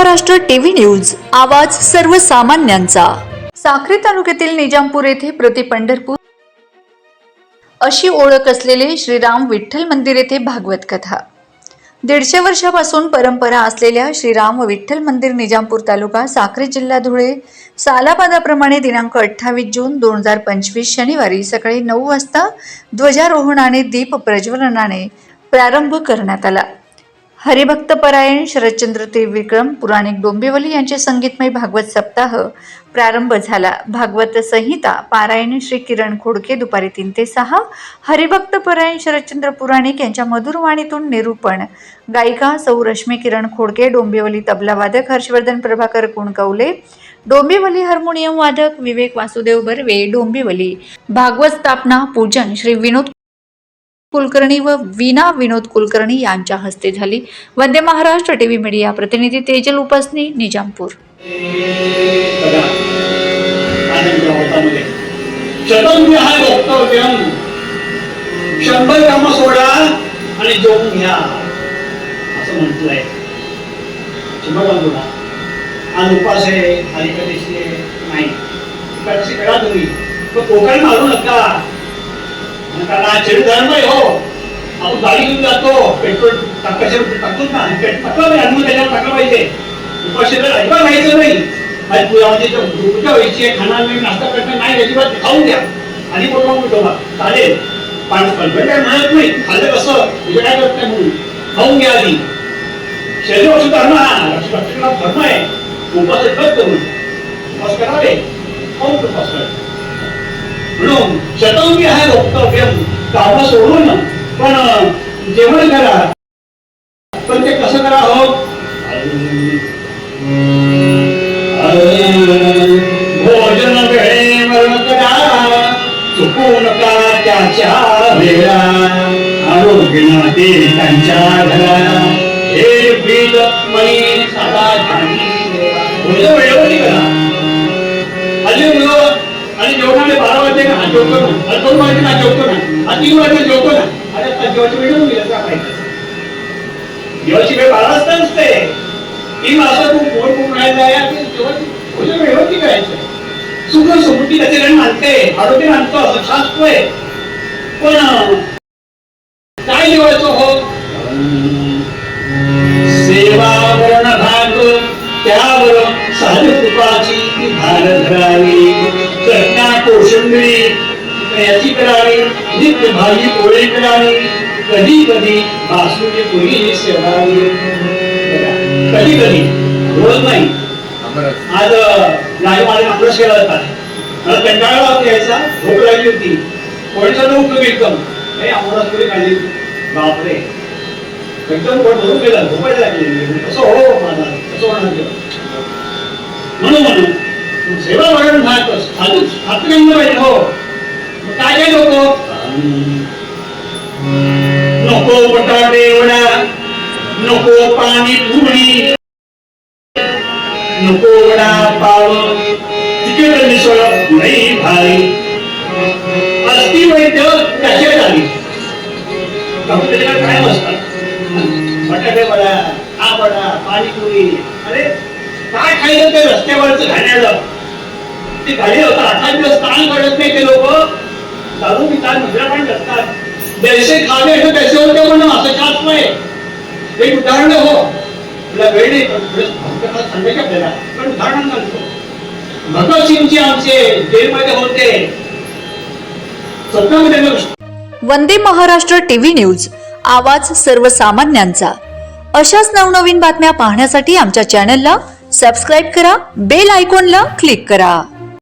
Maharashtra TV news आवाज सर्वसामान्यांचा. साक्री तालुक्यातील निजामपूर येथे प्रति पंढरपूर अशी ओळख असलेले श्रीराम विठ्ठल मंदिर येथे भागवत कथा. दीडशे वर्षापासून परंपरा असलेल्या श्रीराम व विठ्ठल मंदिर निजामपूर तालुका साक्री जिल्हा धुळे सालापादाप्रमाणे दिनांक अठ्ठावीस जून दोन हजार पंचवीस शनिवारी सकाळी नऊ वाजता ध्वजारोहणाने दीप प्रज्वलनाने प्रारंभ करण्यात आला. हरिभक्त परायण शरदचंद्र त्रिविक्रम पुराणिक डोंबिवली यांचे संगीतमय भागवत सप्ताह प्रारंभ झाला. भागवत संहिता पारायण श्री किरण खोडके दुपारी तीन ते सहा. हरिभक्त परायण शरदचंद्र पुराणिक यांच्या मधुरवाणीतून निरूपण. गायिका सौ रश्मी किरण खोडके डोंबिवली तबला वादक हर्षवर्धन प्रभाकर कुणकवले. डोंबिवली हार्मोनियम वादक विवेक वासुदेव बर्वे डोंबिवली. भागवत स्थापना पूजन श्री विनोद कुलकर्णी व वीणा विनोद कुलकर्णी यांच्या हस्ते झाली. वंदे महाराष्ट्र टीव्ही मीडिया प्रतिनिधी तेजल उपासनी निजामपूर. शंभर कामं सोडा आणि जेवून घ्या असं म्हटलंय. शंभर कामं सोडा आज उपास आहे हरिकदेशी आहे नाही. करा तुम्ही तो कोकण मारू नका. कारण चिड धर्म हो आपण गाडी घेऊन जातो. पेट्रोल टाकायचं टाकतो ना पेट्रोल टाकलं पाहिजे अन्न त्याच्यावर टाकलं पाहिजे. उपाशीला अजिबात राहायचं नाही आणि तुला म्हणजे पूजा व्हायची आहे खाणार नाही नाश्ता करणार नाही अजिबात खाऊन घ्या आणि मग मग उठवा चालेल. पण पण काय म्हणत नाही. खाल्लं कसं? तुझं काय करत नाही म्हणून? खाऊन घ्या आधी. शरीर औषध धर्म हा धर्म आहे. उपास करून. उपास करावे खाऊन उपास करावे म्हणून शतांगी आहे वक्तव्य काम सोडून. पण जेवण करा. पण ते कसं करा हो? भोजन वेळेवर करा. चुकू नका त्याच्या वेळा? आरोग्य ते त्यांच्या घरा. हे बिल जेवणाने बारा हा जेवतो ना. दोन वाजले ना जेवतो ना. तीन वाजले जेवतो ना. अरे आता जेवायची वेळ होऊन गेली आता जेवायची वेळ बारा वाजता असते तीन वाजता तू पोट पुरायला या ते जेवण करायचं सुख समृद्धी त्याचे जण मानते. आरोग्य मानतो. असं शास्त्र पण काय जेवायचं हो? कोशंबरी याची करावी नित्य भाजी पोळी करावी कधी कधी बासुरी पुरी सेवावी कधी कधी रोज नाही. आज नाही मला अभ्यास केला होता मला कंटाळा होता यायचा भूक लागली होती. पोळीचा लोक एकदम. नाही आम्हाला थोडी खाल्ली बापरे. एकदम पोट भरून गेला झोपायला लागली. असं हो माझा असं होणार म्हणून म्हणून सेवा वगैरे झालं साधू सात्विक पाहिजे हो. काय काय नको नको बटाटे वडा. नको पाणी पुरी. नको वडा पाव. तिकीट मिसळ. नाही भारी असती वैद्य त्याचे झाली? काय असतात बटाटे वडा हा वडा पाणीपुरी अरे काय खायचं ते रस्त्यावरचं खाण्याचं? ते गाडी होता. अठरा दिवस ताण काढत नाही ते लोक. दारू पितात पण करतात जैसे खावे असं तैसे होते म्हणून असं शास्त्र आहे एक उदाहरण हो. तुला वेळ नाही पण सांगायचं आपल्याला? पण उदाहरण सांगतो. भगत भगतसिंगजी आमचे जेलमध्ये होते. स्वप्नामध्ये वंदे महाराष्ट्र टीव्ही न्यूज आवाज सर्वसामान्यांचा. अशाच नवनवीन बातम्या पाहण्यासाठी आमच्या चॅनलला सबस्क्राईब करा बेल आयकॉनला क्लिक करा.